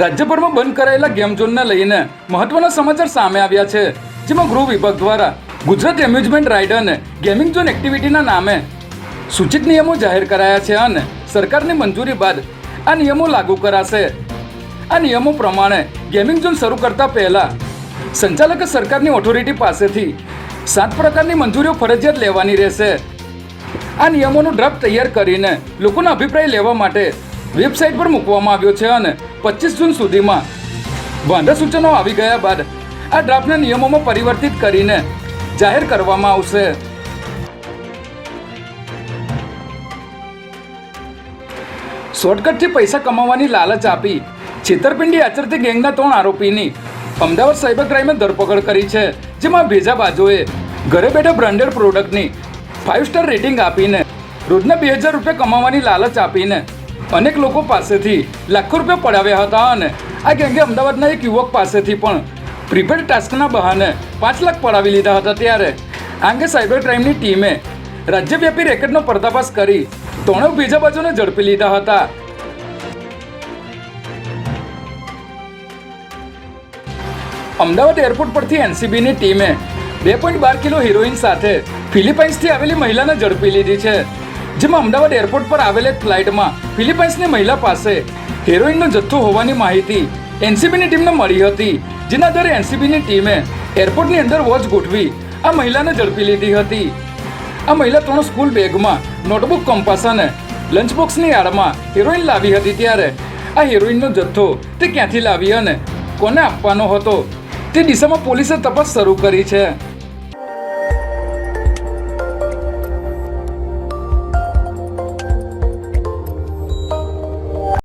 રાજ્યભરમાં બંધ કરાયેલા ગેમ ઝોનને લઈને મહત્વના સમાચાર સામે આવ્યા છે, જેમાં ગૃહ વિભાગ દ્વારા ગુજરાત એમ્યુઝમેન્ટ રાઇડરને ગેમિંગ ઝોન એક્ટિવિટીના નામે સૂચિત નિયમો જાહેર કરાયા છે અને સરકારની મંજૂરી બાદ આ નિયમો લાગુ કરાશે. આ નિયમો પ્રમાણે ગેમિંગ ઝોન શરૂ કરતા પહેલા સંચાલકે સરકારની ઓથોરિટી પાસેથી સાત પ્રકારની મંજૂરીઓ ફરજિયાત લેવાની રહેશે. આ નિયમોનો ડ્રાફ્ટ તૈયાર કરીને લોકોના અભિપ્રાય લેવા માટે વેબસાઇટ પર મૂકવામાં આવ્યો છે અને પચીસ જૂન સુધીમાં વાંધા સૂચનો આવી ગયા બાદ આ ડ્રાફ્ટના નિયમોમાં પરિવર્તિત કરીને જાહેર કરવામાં આવશે. શોર્ટકટથી પૈસા કમાવાની લાલચ આપી છેતરપિંડી આચરતી ગેંગના ત્રણ આરોપીની અમદાવાદ સાયબર ક્રાઇમે ધરપકડ કરી છે, જેમાં ભેજા બાજુએ ઘરે બેઠા બ્રાન્ડેડ પ્રોડક્ટની ફાઇવ સ્ટાર રેટિંગ આપીને રોજના બે હજાર રૂપિયા કમાવાની લાલચ આપીને અનેક લોકો પાસેથી લાખો રૂપિયા પડાવ્યા હતા અને આ ગેંગે અમદાવાદના એક યુવક પાસેથી પણ પ્રીપેડ ટાસ્કના બહાને પાંચ લાખ પડાવી લીધા હતા. ત્યારે આ અંગે સાયબર ક્રાઇમની ટીમે રાજ્યવ્યાપી રેકેટનો પર્દાફાશ કરી ત્રણેય બીજા બાજુને ઝડપી લીધા હતા. અમદાવાદ એરપોર્ટ પરથી એનસીબીની ટીમે બે પોઈન્ટ બાર કિલો હિરોઈન સાથે ફિલિપાઇન્સથી આવેલી મહિલાને ઝડપી લીધી છે. જેમાં અમદાવાદ એરપોર્ટ પર આવેલ એક ફ્લાઇટમાં ફિલિપાઇન્સની મહિલા પાસે હેરોઈનનો જથ્થો હોવાની માહિતી એનસીબીની ટીમને મળી હતી, જેના આધારે એનસીબીની ટીમે એરપોર્ટની અંદર વોચ ગોઠવી આ મહિલાને ઝડપી લીધી હતી. આ મહિલા ત્રણ સ્કૂલ બેગમાં નોટબુક કંપાસ અને લંચ બોક્સની આડમાં હેરોઇન લાવી હતી ત્યારે આ હેરોઇનનો જથ્થો તે ક્યાંથી લાવી અને કોને આપવાનો હતો તે દિશામાં પોલીસે તપાસ શરૂ કરી છે.